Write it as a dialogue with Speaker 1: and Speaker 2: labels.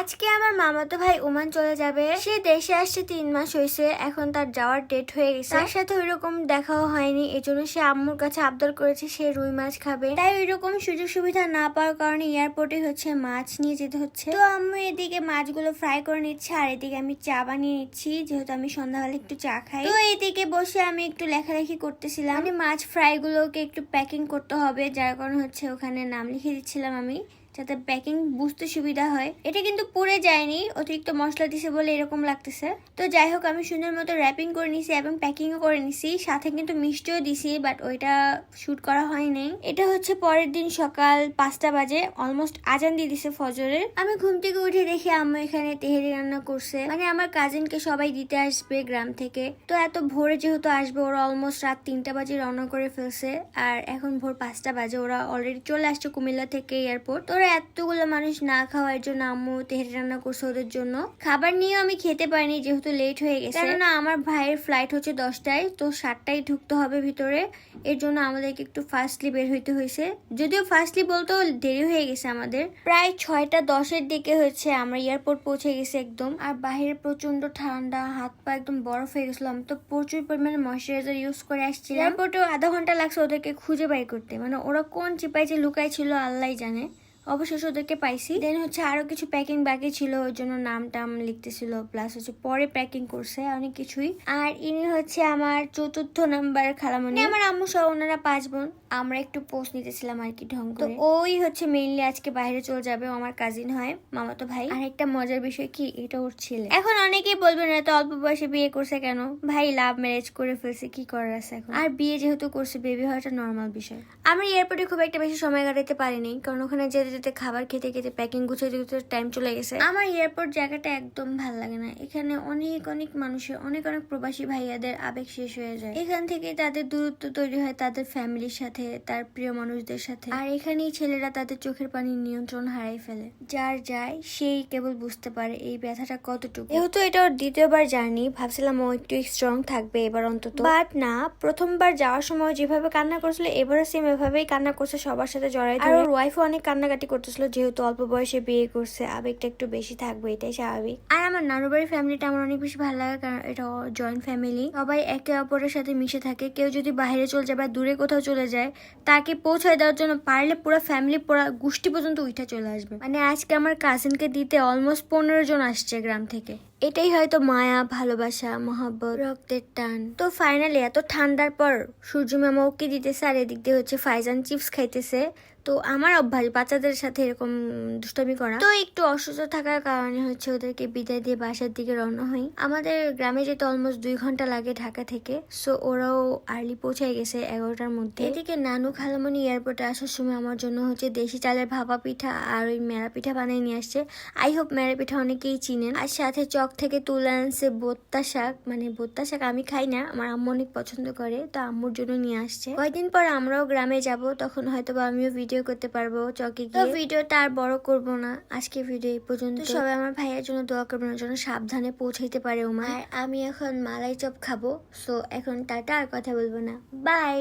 Speaker 1: আজকে আমার মামাতো ভাই ওমান চলে যাবে। সে দেশে আসছে তিন মাস হয়েছে, এখন তার যাওয়ার ডেট হয়ে গেছে। তার সাথে ওইরকম দেখাও হয়নি, এজন্য সে আম্মুর কাছে আবদার করেছে সে রুই মাছ খাবে। তাই ওইরকম সুযোগ সুবিধা না পাওয়ার কারণে এয়ারপোর্টে হচ্ছে মাছ নিয়ে যেতে হচ্ছে। তো আম্মু এদিকে মাছগুলো ফ্রাই করে নিচ্ছে, আর এদিকে আমি চা বানিয়ে নিচ্ছি, যেহেতু আমি সন্ধ্যাবেলা একটু চা খাই। তো এদিকে বসে আমি একটু লেখালেখি করতেছিলাম। মানে মাছ ফ্রাই গুলোকে একটু প্যাকিং করতে হবে, যার কারণে হচ্ছে ওখানে নাম লিখে দিচ্ছিলাম আমি। যাতে প্যাকিং বুঝতে সুবিধা হয়। এটা কিন্তু পুড়ে যায়নি, অতিরিক্ত মশলা দিছে বলে এরকম লাগতেছে। তো যাই হোক, আমি সুন্দর মতো র্যাপিং করে নিছি এবং প্যাকিংও করে নিছি। সাথে কিন্তু মিষ্টিও দিছি বাট ওইটা শুট করা হয়নি। এটা হচ্ছে পরের দিন সকাল পাঁচটা বাজে অলমোস্ট আজান দিয়ে দিছে ফজরের। আমি ঘুম থেকে উঠে দেখি আম্মু এখানে তেহেরি রান্না করছে। মানে আমার কাজিনকে সবাই দিতে আসবে গ্রাম থেকে। তো এত ভোরে যেহেতু আসবে, ওরা অলমোস্ট রাত তিনটা বাজে রওনা করে ফেলছে। আর এখন ভোর পাঁচটা বাজে, ওরা অলরেডি চলে আসছে কুমিল্লা থেকে এয়ারপোর্ট তো ওরা এতগুলো মানুষ না খাওয়ার জন্য আম্মু তেহেরি রান্না করছে ওদের জন্য। খাবার নিয়েও আমি খেতে পারিনি যেহেতু লেট হয়ে গেছে। কেননা আমার ভাইয়ের ফ্লাইট হচ্ছে দশটায়, তো সাতটায় ঢুকতে হবে ভিতরে। এর জন্য আমাদেরকে একটু ফার্স্টলি বের হইতে হয়েছে। যদিও ফার্স্টলি বলতেও দেরি হয়ে গেছে আমাদের। প্রায় ছয়টা দশের দিকে হয়েছে, আমরা এয়ারপোর্ট পৌঁছে গেছি একদম। আর বাইরে প্রচণ্ড ঠান্ডা, হাত পা একদম বরফ হয়ে গেছিল। আমি তো প্রচুর পরিমাণে ময়শ্চারাইজার ইউজ করে আসছি এয়ারপোর্টেও আধা ঘণ্টা লাগছে ওদেরকে খুঁজে বাই করতে। মানে ওরা কোন চিপাই যে লুকাই ছিল আল্লাহ জানে। অবশেষে ওদেরকে পাইছি। দেন হচ্ছে আরও কিছু প্যাকিং বাকি ছিল, ওর জন্য নাম টাম লিখতেছিল প্লাস হচ্ছে পরে প্যাকিং করছে, অনেক কিছুই। আর ইনি হচ্ছে আমার চতুর্থ নাম্বার খালামনি আমার আম্মু সহ ওনারা পাঁচ বোন। আমরা একটু পোস্ট নিতেছিলাম আর কি ঢং তো ওই হচ্ছে মেইনলি আজকে বাইরে চলে যাবে আমার কাজিন হয় মামাতো ভাই। আর একটা মজার বিষয় কি এটা ওর ছেলে। এখন অনেকেই বলবেন এত অল্প বয়সে বিয়ে করছে কেন? ভাই লাভ ম্যারেজ করে ফেলছে কি করার আছে এখন? আর বিয়ে যেহেতু করছে বেবি হওয়াটা নর্মাল বিষয়। আমরা এয়ারপোর্টে খুব একটা বেশি সময় কাটাতে পারিনি কারণ ওখানে যেতে যেতে খাবার খেতে খেতে প্যাকিং গুছিয়ে দিতে টাইম চলে গেছে। আমার এয়ারপোর্ট জায়গাটা একদম ভালো লাগে না। এখানে অনেক অনেক মানুষের অনেক অনেক প্রবাসী ভাইয়াদের আবেগ শেষ হয়ে যায়। এখান থেকে তাদের দূরত্ব তৈরি হয় তাদের ফ্যামিলির সাথে। তার প্রিয় মানুষদের সাথে। আর এখানেই ছেলেরা তাদের চোখের পানির নিয়ন্ত্রণ হারাই ফেলে। যার যায়, সেই কেবল বুঝতে পারে এই ব্যথাটা কতটুকু। যেহেতু এটা ওর দ্বিতীয়বার জার্নি, ভাবছিলাম ও একটু স্ট্রং থাকবে এবার অন্তত। বাট না, প্রথমবার যাওয়ার সময় যেভাবে কান্না করছিল, এবারও সেম এভাবেই কান্না করছে, সবার সাথে জড়াই আর ওর ওয়াইফও অনেক কান্নাকাটি করতেছিল, যেহেতু অল্প বয়সে বিয়ে করছে, আবেগটা একটু বেশি থাকবে, এটাই স্বাভাবিক। আর আমার নানু বাড়ির ফ্যামিলিটা আমার অনেক বেশি ভালো লাগে, কারণ এটা জয়েন্ট ফ্যামিলি সবাই একে অপরের সাথে মিশে থাকে, কেউ যদি বাইরে চলে যায় বা দূরে কোথাও চলে যায় তাকে পৌঁছায় দেওয়ার জন্য পারলে পুরো ফ্যামিলি পুরো গোষ্ঠী পর্যন্ত উঠে চলে আসবে। মানে আজকে আমার কাজিনকে দিতে অলমোস্ট পনেরো জন আসছে গ্রাম থেকে। এটাই হয়তো মায়া, ভালোবাসা, মহাব্বত, রক্তের টান। তো ফাইনালি এত ঠান্ডার পর সূর্য মামা ওকে দিতেছে? আর এদিক দিয়ে হচ্ছে ফাইজান চিপস খাইতেছে। তো আমার অভ্যাস, বাচ্চাদের সাথে এরকম দুষ্টামি করা। তো একটু অসুস্থ থাকার কারণে হচ্ছে ওদেরকে বিদায় দিয়ে বাসার দিকে রওনা হই। আমাদের গ্রামে যেতে অলমোস্ট দুই ঘণ্টা লাগে ঢাকা থেকে। সো ওরাও আর্লি পৌঁছে গেছে এগারোটার মধ্যে। এদিকে নানু খালামণি এয়ারপোর্টে আসার সময় আমার জন্য হচ্ছে দেশি চালের ভাপা পিঠা আর ওই মেরা পিঠা বানিয়ে নিয়ে আসছে। আই হোপ মেরা পিঠা অনেকেই চিনেন। আর সাথে চক থেকে তুলে আনছে বোত্তা শাক। মানে বোত্তা শাক আমি খাই না আমার আম্মু অনেক পছন্দ করে তো আম্মুর জন্য নিয়ে আসছে। কয়েকদিন পর আমরাও গ্রামে যাব তখন হয়তো বা আমিও ভিডিও করতে পারব চকে গিয়ে। ভিডিওটা আর বড় করব না আজকে ভিডিও এই পর্যন্ত। সবাই আমার ভাইয়ের জন্য দোয়া করবেন জন্য সাবধানে পৌঁছাইতে পারে ওমা। আর আমি এখন মালাই চপ খাব সো এখন টাটা আর কথা বলব না। বাই